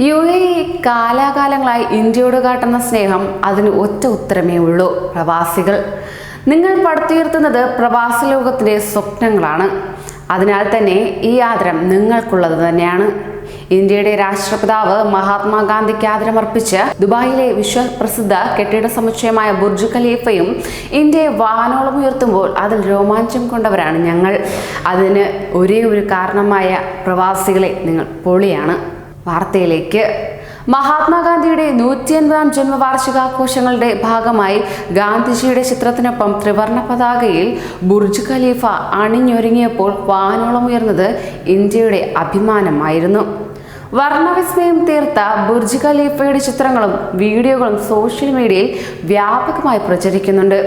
U A കാലാകാലങ്ങളായി ഇന്ത്യയോട് കാട്ടുന്ന സ്നേഹം അതിന് ഒറ്റ ഉത്തരമേ ഉള്ളൂ പ്രവാസികൾ. നിങ്ങൾ പടുത്തുയർത്തുന്നത് പ്രവാസി ലോകത്തിന്റെ സ്വപ്നങ്ങളാണ്. അതിനാൽ തന്നെ ഈ ആദരം നിങ്ങൾക്കുള്ളത് തന്നെയാണ്. ഇന്ത്യയുടെ രാഷ്ട്രപിതാവ് മഹാത്മാഗാന്ധിക്ക് ആദരമർപ്പിച്ച് ദുബായിലെ വിശ്വപ്രസിദ്ധ കെട്ടിട സമുച്ചയമായ ബുർജ് ഖലീഫയും ഇന്ത്യയെ വാനോളം ഉയർത്തുമ്പോൾ അതിൽ രോമാഞ്ചം കൊണ്ടവരാണ് ഞങ്ങൾ. അതിന് ഒരേ ഒരു കാരണമായ പ്രവാസികളെ നിങ്ങൾ പൊളിയാണ്. വാർത്തയിലേക്ക്. മഹാത്മാഗാന്ധിയുടെ നൂറ്റി അൻപതാം ജന്മവാർഷികാഘോഷങ്ങളുടെ ഭാഗമായി ഗാന്ധിജിയുടെ ചിത്രത്തിനൊപ്പം ത്രിവർണ പതാകയിൽ ബുർജ് ഖലീഫ അണിഞ്ഞൊരുങ്ങിയപ്പോൾ വാനോളം ഉയർന്നത് ഇന്ത്യയുടെ അഭിമാനമായിരുന്നു. വർണവിസ്മയം തീർത്ത ബുർജ് ഖലീഫയുടെ ചിത്രങ്ങളും വീഡിയോകളും സോഷ്യൽ മീഡിയയിൽ വ്യാപകമായി പ്രചരിക്കുന്നുണ്ട്.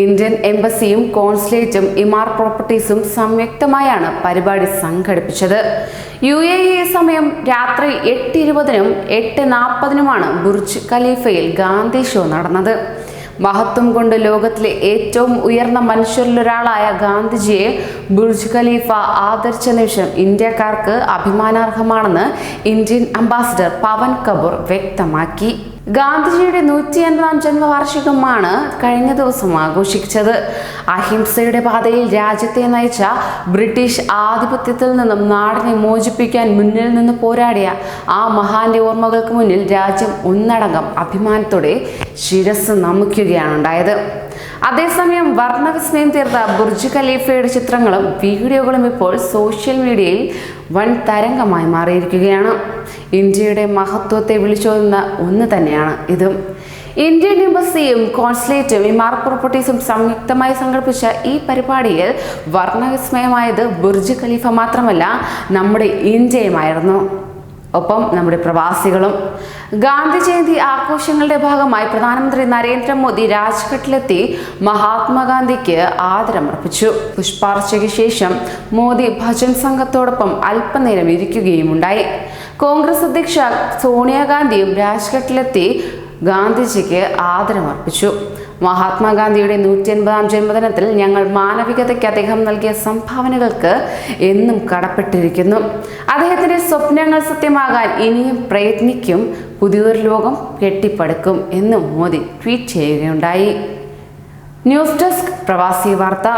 ഇന്ത്യൻ എംബസിയും കോൺസുലേറ്റും ഇമാർ പ്രോപ്പർട്ടീസും സംയുക്തമായാണ് പരിപാടി സംഘടിപ്പിച്ചത്. യു എ ഇ സമയം രാത്രി എട്ട് ഇരുപതിനും എട്ട് നാൽപ്പതിനുമാണ് ബുർജ് ഖലീഫയിൽ ഗാന്ധി ഷോ നടന്നത്. മഹത്വം കൊണ്ട് ലോകത്തിലെ ഏറ്റവും ഉയർന്ന മനുഷ്യരിലൊരാളായ ഗാന്ധിജിയെ ബുർജ് ഖലീഫ ആദരിച്ച നിമിഷം ഇന്ത്യക്കാർക്ക് അഭിമാനാർഹമാണെന്ന് ഇന്ത്യൻ അംബാസിഡർ പവൻ കപൂർ വ്യക്തമാക്കി. ഗാന്ധിജിയുടെ നൂറ്റി അൻപതാം ജന്മവാർഷികമാണ് കഴിഞ്ഞ ദിവസം ആഘോഷിച്ചത്. അഹിംസയുടെ പാതയിൽ രാജ്യത്തെ നയിച്ച ബ്രിട്ടീഷ് ആധിപത്യത്തിൽ നിന്നും നാടിനെ മോചിപ്പിക്കാൻ മുന്നിൽ നിന്ന് പോരാടിയ ആ മഹാന്റെ ഓർമ്മകൾക്ക് മുന്നിൽ രാജ്യം ഒന്നടങ്കം അഭിമാനത്തോടെ ശിരസ് നമിക്കുകയാണ് ഉണ്ടായത്. അതേസമയം വർണവിസ്മയം തീർത്ത ബുർജ് ഖലീഫയുടെ ചിത്രങ്ങളും വീഡിയോകളും ഇപ്പോൾ സോഷ്യൽ മീഡിയയിൽ വൻ തരംഗമായി മാറിയിരിക്കുകയാണ്. ഇന്ത്യയുടെ മഹത്വത്തെ വിളിച്ചോതുന്ന ഒന്ന് തന്നെയാണ് ഇതും. ഇന്ത്യൻ എംബസിയും കോൺസുലേറ്റും ഇമാർ പ്രോപ്പർട്ടീസും സംയുക്തമായി സംഘടിപ്പിച്ച ഈ പരിപാടിയിൽ വർണവിസ്മയമായത് ബുർജ് ഖലീഫ മാത്രമല്ല നമ്മുടെ ഇന്ത്യയുമായിരുന്നു. ഒപ്പം നമ്മുടെ പ്രവാസികളും. ഗാന്ധി ജയന്തി ആഘോഷങ്ങളുടെ ഭാഗമായി പ്രധാനമന്ത്രി നരേന്ദ്രമോദി രാജ്ഘട്ടിലെത്തി മഹാത്മാഗാന്ധിക്ക് ആദരമർപ്പിച്ചു. പുഷ്പാർച്ചയ്ക്ക് ശേഷം മോദി ഭജൻ സംഘത്തോടൊപ്പം അല്പനേരം ഇരിക്കുകയുമുണ്ടായി. കോൺഗ്രസ് അധ്യക്ഷ സോണിയാഗാന്ധിയും രാജ്ഘട്ടിലെത്തി ഗാന്ധിജിക്ക് ആദരമർപ്പിച്ചു. മഹാത്മാഗാന്ധിയുടെ നൂറ്റി അൻപതാം ജന്മദിനത്തിൽ ഞങ്ങൾ മാനവികതയ്ക്ക് അദ്ദേഹം നൽകിയ സംഭാവനകൾക്ക് എന്നും കടപ്പെട്ടിരിക്കുന്നു. അദ്ദേഹത്തിന്റെ സ്വപ്നങ്ങൾ സത്യമാകാൻ ഇനിയും പ്രയത്നിക്കും പുതിയൊരു ലോകം കെട്ടിപ്പടുക്കും എന്നും മോദി ട്വീറ്റ് ചെയ്യുകയുണ്ടായി. ന്യൂസ് ഡെസ്ക് പ്രവാസി വാർത്ത.